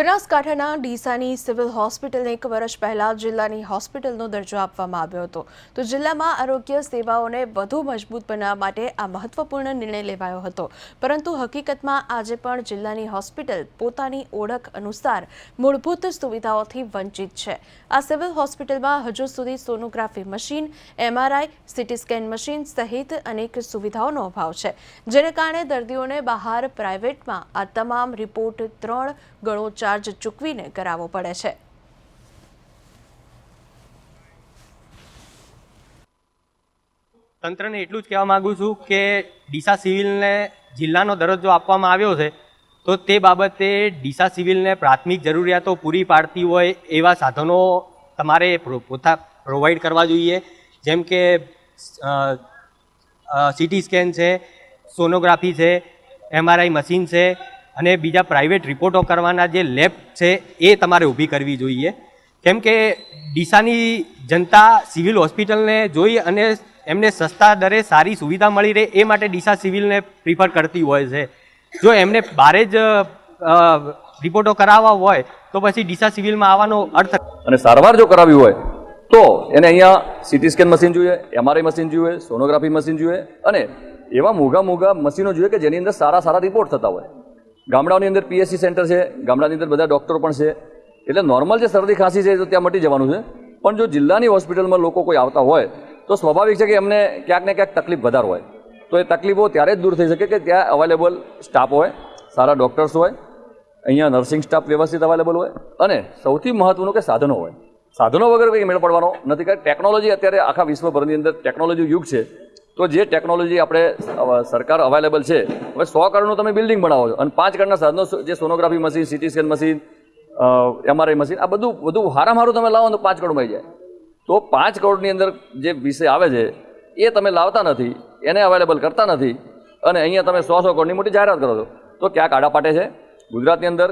બનાસકાંઠાના ડીસાની સિવિલ હોસ્પિટલને એક વર્ષ પહેલા જિલ્લાની હોસ્પિટલનો દરજ્જો આપવામાં આવ્યો હતો. તો જિલ્લામાં આરોગ્ય સેવાઓને વધુ મજબૂત બનાવવા માટે આ મહત્વપૂર્ણ નિર્ણય લેવાયો હતો. પરંતુ હકીકતમાં આજે પણ જિલ્લાની હોસ્પિટલ પોતાની ઓળખ અનુસાર મૂળભૂત સુવિધાઓથી વંચિત છે. આ સિવિલ હોસ્પિટલમાં હજુ સુધી sonography machine, MRI, CT scan machine સહિત અનેક સુવિધાઓનો અભાવ છે. જેને કારણે દર્દીઓને બહાર પ્રાઇવેટમાં આ તમામ રિપોર્ટ ત્રણ ગણો ચાર્જ ચૂકવીને કરાવવો પડે છે. તંત્રને એટલું જ કહેવા માગું છું કે ડીસા સિવિલને જિલ્લાનો દરજ્જો આપવામાં આવ્યો છે, તો તે બાબતે ડીસા સિવિલને પ્રાથમિક જરૂરિયાતો પૂરી પાડતી હોય એવા સાધનો તમારે પોતા પ્રોવાઈડ કરવા જોઈએ. જેમ કે સીટી સ્કેન છે, સોનોગ્રાફી છે એમઆરઆઈ મશીન છે અને બીજા પ્રાઇવેટ રિપોર્ટો કરવાના જે લેબ છે, એ તમારે ઊભી કરવી જોઈએ. કેમ કે ડીસાની જનતા સિવિલ હોસ્પિટલને જોઈ અને એમને સસ્તા દરે સારી સુવિધા મળી રહે, એ માટે ડીસા સિવિલને પ્રિફર કરતી હોય છે. જો એમને બારે જ રિપોર્ટો કરાવવા હોય, તો પછી ડીસા સિવિલમાં આવવાનો અર્થ અને સારવાર જો કરાવી હોય, તો એને અહીંયા સીટી સ્કેન મશીન જોઈએ એમઆરઆઈ મશીન જોઈએ સોનોગ્રાફી મશીન જોઈએ, અને એવા મોઘા મોઘા મશીનો જોઈએ કે જેની અંદર સારા સારા રિપોર્ટ થતા હોય. ગામડાઓની અંદર પીએસસી સેન્ટર છે, ગામડાની અંદર બધા ડૉક્ટરો પણ છે. એટલે નોર્મલ જે શરદી ખાંસી છે તો ત્યાં મટી જવાનું છે. પણ જો જિલ્લાની હોસ્પિટલમાં લોકો કોઈ આવતા હોય, તો સ્વાભાવિક છે કે એમને ક્યાંક ને ક્યાંક તકલીફ વધારે હોય. તો એ તકલીફો ત્યારે જ દૂર થઈ શકે કે ત્યાં અવેલેબલ સ્ટાફ હોય, સારા ડૉક્ટર્સ હોય, અહીંયા નર્સિંગ સ્ટાફ વ્યવસ્થિત અવેલેબલ હોય અને સૌથી મહત્ત્વનું કે સાધનો હોય. સાધનો વગર કંઈ મેળ પડવાનો નથી. કારણ ટેકનોલોજી અત્યારે આખા વિશ્વભરની અંદર ટેકનોલોજી યુગ છે. તો જે ટેકનોલોજી આપણે સરકાર અવેલેબલ છે, હવે સો કરોડનું તમે બિલ્ડિંગ બનાવો છો અને પાંચ કરોડના સાધનો જે sonography machine CT scan machine MRI machine આ બધું બધું હારામાં હારું તમે લાવો તો પાંચ કરોડમાં આવી જાય. તો પાંચ કરોડની અંદર જે વિષય આવે છે, એ તમે લાવતા નથી, એને અવેલેબલ કરતા નથી અને અહીંયા તમે સો સો કરોડની મોટી જાહેરાત કરો છો. તો ક્યાં કાઢા પાટે છે? ગુજરાતની અંદર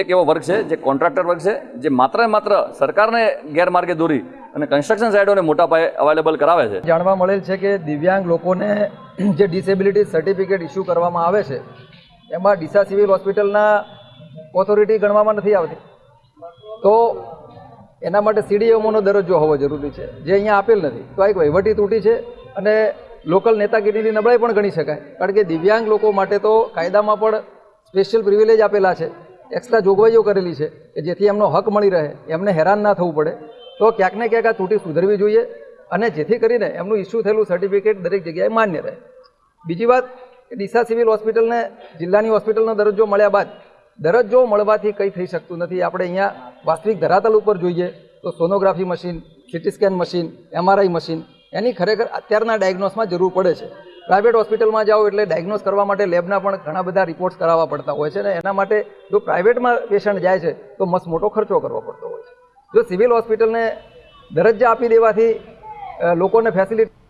એક એવો વર્ગ છે જે કોન્ટ્રાક્ટર વર્ગ છે, જે માત્ર માત્ર સરકારને ગેરમાર્ગે દોરી અને કન્સ્ટ્રક્શન સાઇટોને મોટા પાયે અવેલેબલ કરાવે છે. જાણવા મળેલ છે કે દિવ્યાંગ લોકોને જે ડિસેબિલિટી સર્ટિફિકેટ ઇસ્યુ કરવામાં આવે છે, એમાં ડીસા સિવિલ હોસ્પિટલના ઓથોરિટી ગણવામાં નથી આવતી. તો એના માટે સીડીએમઓનો દરજ્જો હોવો જરૂરી છે. જે અહીંયા આપેલ નથી. તો એક વહીવટી તૂટી છે અને લોકલ નેતાગીરીની નબળાઈ પણ ગણી શકાય. કારણ કે દિવ્યાંગ લોકો માટે તો કાયદામાં પણ સ્પેશિયલ પ્રિવિલેજ આપેલા છે. એક્સ્ટ્રા જોગવાઈઓ કરેલી છે કે જેથી એમનો હક મળી રહે. એમને હેરાન ના થવું પડે. તો ક્યાંક ને ક્યાંક આ તૂટી સુધરવી જોઈએ અને જેથી કરીને એમનું ઇસ્યુ થયેલું સર્ટિફિકેટ દરેક જગ્યાએ માન્ય રહે. બીજી વાત, ડીસા સિવિલ હોસ્પિટલને, જિલ્લાની હોસ્પિટલનો દરજ્જો મળ્યા બાદ દરજ્જો મળવાથી કંઈ થઈ શકતું નથી. આપણે અહીંયા વાસ્તવિક ધરાતલ ઉપર જોઈએ તો sonography machine, CT scan machine, MRI machine, એની ખરેખર અત્યારના ડાયગ્નોસમાં જરૂર પડે છે. પ્રાઇવેટ હોસ્પિટલમાં જાઓ એટલે ડાયગ્નોસ કરવા માટે લેબના પણ ઘણા બધા રિપોર્ટ્સ કરાવવા પડતા હોય છે ને એના માટે જો પ્રાઇવેટમાં પેશન્ટ જાય છે તો મસ્ત મોટો ખર્ચો કરવો પડતો જો સિવિલ હોસ્પિટલને દરજ્જા આપી દેવાથી લોકોને ફેસિલિટી